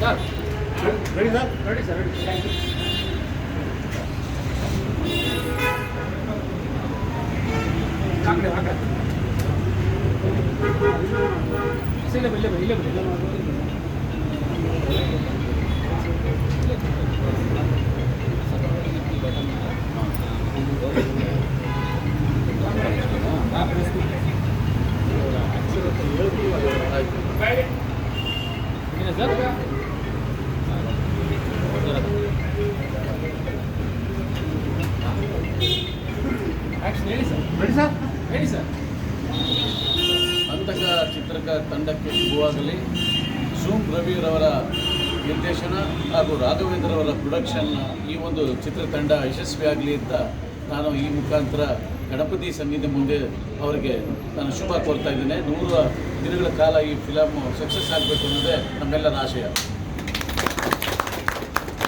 sir ready sir ready sir ready thank you ಹಾಕಡೆ ಹಾಕಡೆ ಇಲ್ಲೇ ಬನ್ನಿ, ಇಲ್ಲೇ ಬನ್ನಿ, ಇಲ್ಲೇ ಅಂತಕ ಚಿತ್ರಕ ತಂಡಕ್ಕೆ ಶುಭವಾಗಲಿ ಸೋಮ್ ರವಿರವರ ನಿರ್ದೇಶನ ಹಾಗೂ ರಾಘವೇಂದ್ರವರ ಪ್ರೊಡಕ್ಷನ್ ಈ ಒಂದು ಚಿತ್ರತಂಡ ಯಶಸ್ವಿಯಾಗಲಿ ಅಂತ ನಾನು ಈ ಮುಖಾಂತರ ಗಣಪತಿ ಸನ್ನಿಧಿ ಮುಂದೆ ಅವರಿಗೆ ನಾನು ಶುಭ ಕೋರ್ತಾ ಇದ್ದೇನೆ. ನೂರು ದಿನಗಳ ಕಾಲ ಈ ಫಿಲಮ್ ಸಕ್ಸಸ್ ಆಗಬೇಕು ಅನ್ನೋದೇ ನಮ್ಮೆಲ್ಲರ ಆಶಯ.